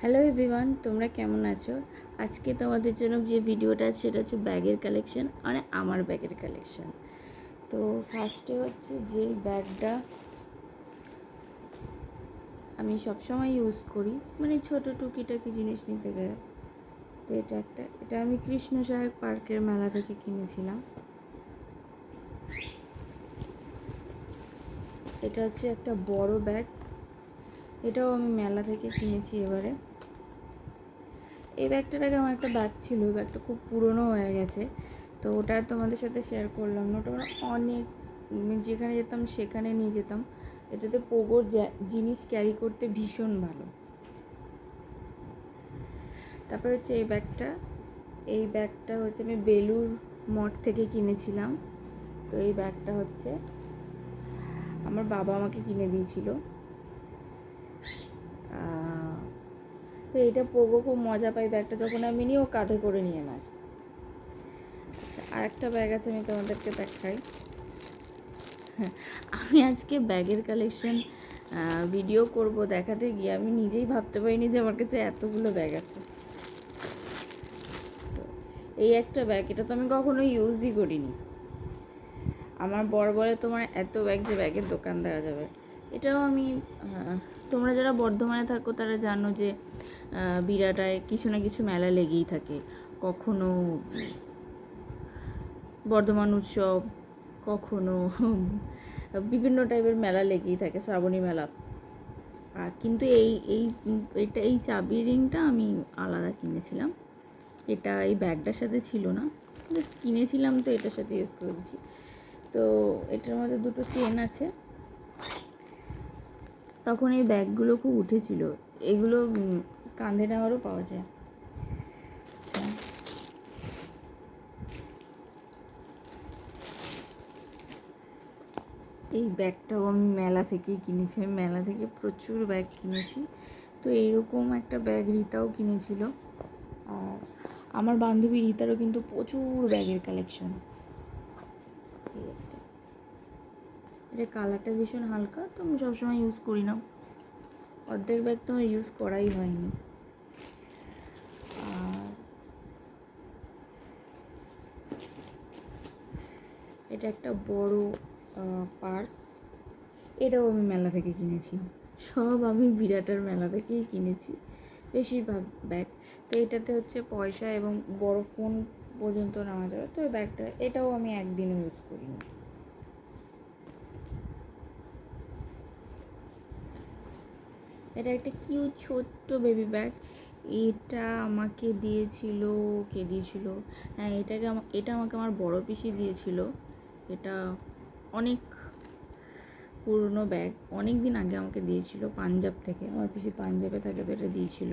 Hello everyone তোমরা কেমন আছো? আজকে তোমাদের জন্য যে ভিডিওটা আছে সেটা হচ্ছে ব্যাগের কালেকশন মানে আমার ব্যাগের কালেকশন তো ফার্স্টে হচ্ছে যে ব্যাগটা আমি সবসময় ইউজ করি। মানে ছোট টুকিটাকি জিনিস নিতে গেলে। তো এটা একটা, এটা আমি কৃষ্ণ সাহেব পার্কের মেলা থেকে কিনেছিলাম। এটা হচ্ছে একটা বড় ব্যাগ। এটাও আমি মেলা থেকে কিনেছি এবারে। এই ব্যাগটার আগে আমার একটা ব্যাগ ছিল ওই ব্যাগটা খুব পুরনো হয়ে গেছে। তো ওটা তোমাদের সাথে শেয়ার করলাম। না ওটা অনেক যেখানে যেতাম সেখানে নিয়ে যেতাম। এটাতে পোগোর জিনিস ক্যারি করতে ভীষণ ভালো। তারপর হচ্ছে এই ব্যাগটা এই ব্যাগটা হচ্ছে আমি বেলুর মঠ থেকে কিনেছিলাম। তো এই ব্যাগটা হচ্ছে, আমার বাবা আমাকে কিনে দিয়েছিল। তো এটা পোগো খুব মজা পাই ব্যাগটা যখন আমি নিই ও কাঁধে করে নিয়ে নেয়। আচ্ছা, আর ব্যাগ আছে আমি তোমাদেরকে দেখাই। আমি আজকে ব্যাগের কালেকশন ভিডিও করব দেখাতে গিয়ে আমি নিজেই ভাবতে পারিনি যে আমার কাছে এতগুলো ব্যাগ আছে। তো এই একটা ব্যাগ এটা তো আমি কখনো ইউজই করিনি। আমার বর বলে তোমার এত ব্যাগ যে ব্যাগের দোকান দেওয়া যাবে। এটাও আমি তোমরা যারা বর্ধমানে থাকো, তারা জানো যে বিরাটায় কিছু না কিছু মেলা লেগেই থাকে। কখনো বর্ধমান উৎসব, কখনো বিভিন্ন টাইপের মেলা লেগেই থাকে, শ্রাবণী মেলা। আর কিন্তু এই এই, এটা, এই চাবি রিংটা আমি আলাদা কিনেছিলাম। এটা এই ব্যাগটার সাথে ছিল না। কিনেছিলাম তো এটার সাথে ইউজ করে দিচ্ছি তো এটার মধ্যে দুটো চেন আছে। তখন এই ব্যাগগুলো খুব উঠেছিল। এগুলো কাঁধে নেওয়ারও পাওয়া যায়। আচ্ছা। এই ব্যাগটাও আমি মেলা থেকেই কিনেছি। আমি মেলা থেকে প্রচুর ব্যাগ কিনেছি। তো এইরকম একটা ব্যাগ রিতাও কিনেছিল। আর আমার বান্ধবী রিতারও কিন্তু প্রচুর ব্যাগের কালেকশন এটা কালারটা ভীষণ হালকা, তো আমি সবসময় ইউজ করি না। অর্ধেক ব্যাগ তো আমার ইউজ করাই হয়নি। আর এটা একটা বড় পার্স এটাও আমি মেলা থেকে কিনেছি। সব আমি বিরাটার মেলা থেকেই কিনেছি, বেশিরভাগ ব্যাগ তো এটাতে হচ্ছে পয়সা এবং বড় ফোন পর্যন্ত নেওয়া যাবে, তো ব্যাগটা এটাও আমি একদিনও ইউজ করিনি। এটা একটা কিউট ছোট্ট বেবি ব্যাগ এটা আমাকে দিয়েছিল, কে দিয়েছিল? হ্যাঁ এটাকে এটা আমাকে আমার বড় পিসি দিয়েছিল। এটা অনেক পুরনো ব্যাগ অনেক দিন আগে আমাকে দিয়েছিল পাঞ্জাব থেকে। আমার পিসি পাঞ্জাবে থাকে তো এটা দিয়েছিল।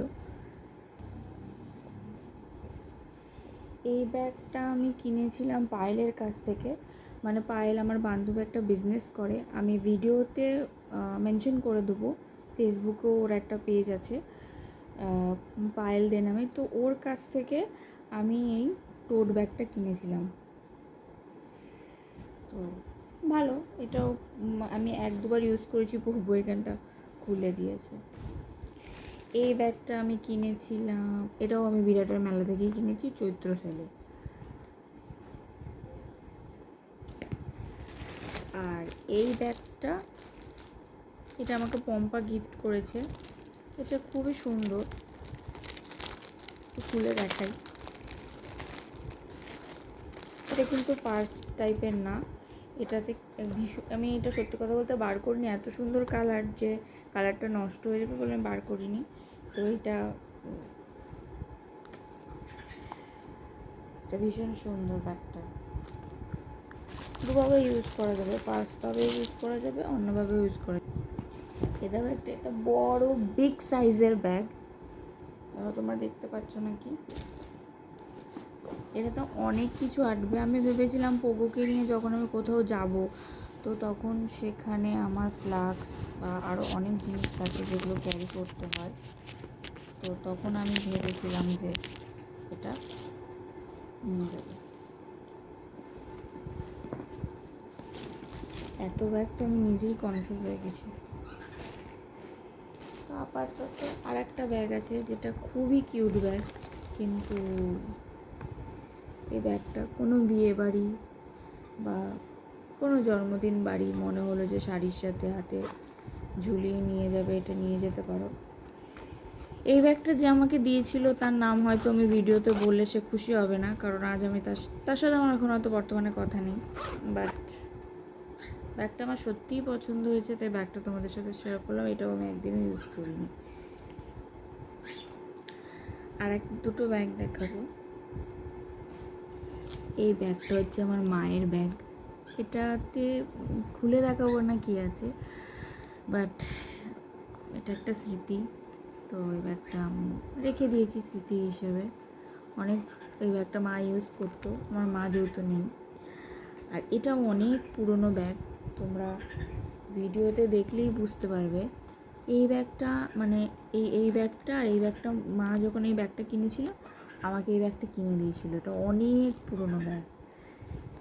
এই ব্যাগটা আমি কিনেছিলাম পায়েলের কাছ থেকে। মানে পায়েল আমার বান্ধবী একটা বিজনেস করে। আমি ভিডিওতে মেনশন করে দেবো। ফেসবুকেও ওর একটা পেজ আছে পায়েল দে নামে। তো ওর কাছ থেকে আমি এই টোট ব্যাগটা কিনেছিলাম। তো ভালো, এটাও আমি এক দুবার ইউজ করেছি বহু এখানটা খুলে দিয়েছে। এই ব্যাগটা আমি কিনেছিলাম, এটাও আমি বিরাটের মেলা থেকেই কিনেছি, চৈত্র সেলে আর এই ব্যাগটা এটা আমাকে পম্পা গিফট করেছে। এটা খুবই সুন্দর। খুলে দেখাই। এটা কিন্তু পার্স টাইপের না। এটাতে ভীষণ, আমি এটা সত্যি কথা বলতে বার করিনি। এত সুন্দর কালার যে কালারটা নষ্ট হয়ে যাবে বলে আমি বার করিনি। তো এটা এটা ভীষণ সুন্দর ব্যাগটা। দুভাবে ইউজ করা যাবে। পার্সভাবে ইউজ করা যাবে, অন্যভাবে ইউজ করা এটা একটা একটা বড় বিগ সাইজের ব্যাগ তোমরা দেখতে পাচ্ছ নাকি? এটা তো অনেক কিছু আটবে। আমি ভেবেছিলাম পোগোকে নিয়ে যখন আমি কোথাও যাব, তো তখন সেখানে আমার ফ্লাক্স বা আরও অনেক জিনিস থাকে যেগুলো ক্যারি করতে হয়। তো তখন আমি ভেবেছিলাম যে এটা নিয়ে যাব। এত ব্যাগ তো আমি নিজেই কনফিউজ হয়ে গেছি। আপাতত আর একটা ব্যাগ আছে যেটা খুবই কিউট ব্যাগ কিন্তু এই ব্যাগটা কোনো বিয়ে বাড়ি বা কোনো জন্মদিন বাড়ি মনে হলো যে শাড়ির সাথে হাতে ঝুলিয়ে নিয়ে যাবে, এটা নিয়ে যেতে পারো। এই ব্যাগটা যে আমাকে দিয়েছিল তার নাম হয়তো আমি ভিডিওতে বললে সে খুশি হবে না, কারণ আজ আমি তার তার সাথে আমার এখন হয়তো বর্তমানে কথা নেই বাট ব্যাগটা আমার সত্যিই পছন্দ হয়েছে, তাই ব্যাগটা তোমাদের সাথে শেয়ার করলাম। এটাও আমি একদিনও ইউজ করিনি। আর এক দুটো ব্যাগ দেখাবো। এই ব্যাগটা হচ্ছে আমার মায়ের ব্যাগ এটাতে খুলে দেখাবো না কি আছে বাট এটা একটা স্মৃতি। তো এই ব্যাগটা আমি রেখে দিয়েছি স্মৃতি হিসেবে। অনেক, এই ব্যাগটা মা ইউজ করতো। আমার মা যেহেতু নেই। আর এটা অনেক পুরনো ব্যাগ তোমরা ভিডিওতে দেখলেই বুঝতে পারবে। এই ব্যাগটা মানে এই এই ব্যাগটা আর এই ব্যাগটা, মা যখন এই ব্যাগটা কিনেছিল, আমাকে এই ব্যাগটা কিনে দিয়েছিল। এটা অনেক পুরনো ব্যাগ।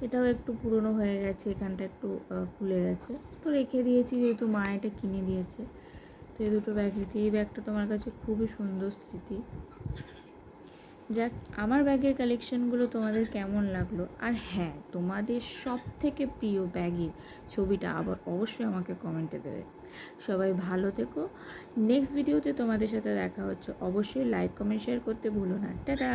এটাও একটু পুরনো হয়ে গেছে, এখানটা একটু খুলে গেছে। তো রেখে দিয়েছি, যেহেতু মা এটা কিনে দিয়েছে। তো এই দুটো ব্যাগ রেখে এই ব্যাগটা তোমার কাছে খুবই সুন্দর স্মৃতি। যাক, আমার ব্যাগের কালেকশনগুলো তোমাদের কেমন লাগল? আর হ্যাঁ তোমাদের সব থেকে প্রিয় ব্যাগের ছবিটা আবার অবশ্যই আমাকে কমেন্টে দেবে। সবাই ভালো থেকো। নেক্সট ভিডিওতে তোমাদের সাথে দেখা হচ্ছে। অবশ্যই লাইক কমেন্ট শেয়ার করতে ভুলো না। টাটা!